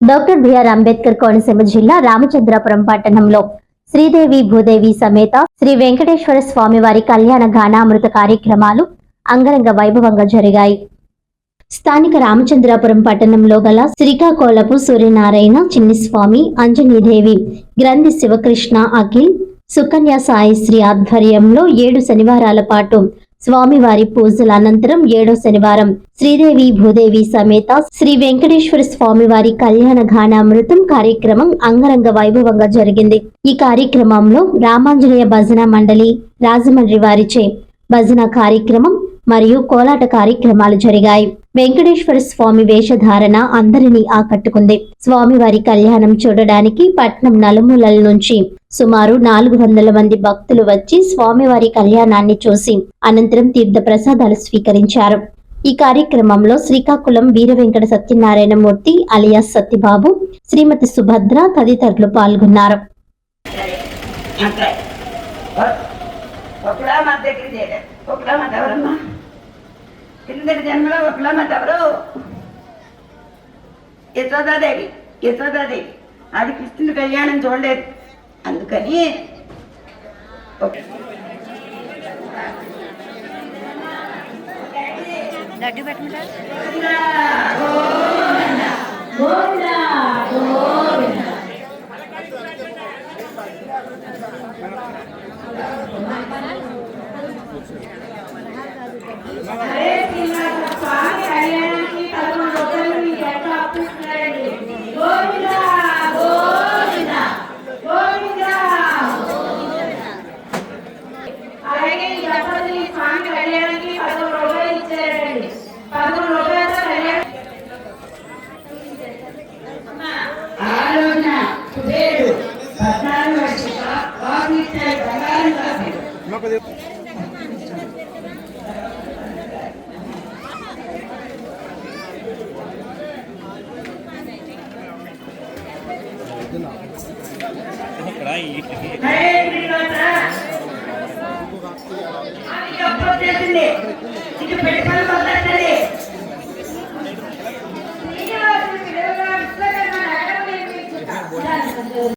Doctor BR Ambedkar Konaseema జిల్లా రామచంద్రపురం పట్టణంలో శ్రీదేవి భూదేవి సమేత శ్రీ వెంకటేశ్వర స్వామి వారి కళ్యాణ గానామృత కార్యక్రమాలు అంగరంగ వైభవంగా జరిగాయి. స్థానిక రామచంద్రాపురం పట్టణంలో గల శ్రీకాకోళపు సూర్యనారాయణ చిన్నిస్వామి అంజనీదేవి గ్రంథి శివకృష్ణ అఖిల్ సుకన్య సాయిశ్రీ ఆధ్వర్యంలో ఏడు శనివారాల పాటు స్వామివారి పూజల అనంతరం ఏడో శనివారం శ్రీదేవి భూదేవి సమేత శ్రీ వెంకటేశ్వర స్వామివారి కళ్యాణ గానామృతం కార్యక్రమం అంగరంగ వైభవంగా జరిగింది. ఈ కార్యక్రమంలో రామాంజనేయ భజన మండలి రాజమండ్రి వారిచే భజన కార్యక్రమం మరియు కోలాట కార్యక్రమాలు జరిగాయి. వెంకటేశ్వర స్వామి వేషధారణ అందరినీ ఆకట్టుకుంది. స్వామివారి కళ్యాణం చూడడానికి పట్నం నలుమూలల నుంచి సుమారు నాలుగు వందల మంది భక్తులు వచ్చి స్వామివారి కళ్యాణాన్ని చూసి అనంతరం తీర్థ ప్రసాదాలు స్వీకరించారు. ఈ కార్యక్రమంలో శ్రీకాకుళం వీర వెంకట సత్యనారాయణమూర్తి అలియాస్ సత్యబాబు శ్రీమతి సుభద్ర తదితరులు పాల్గొన్నారు. ఒకలా మా దగ్గర చేయలేదు ఒకలా మా కిందటి జన్మలో మా ఎవరు? యశోదాదేవి యశోదాదేవి. అది కృష్ణుడి కళ్యాణం చూడలేదు. అందుకని లడ్డు పెట్టమంటారు? ఇది పెట్టుబడి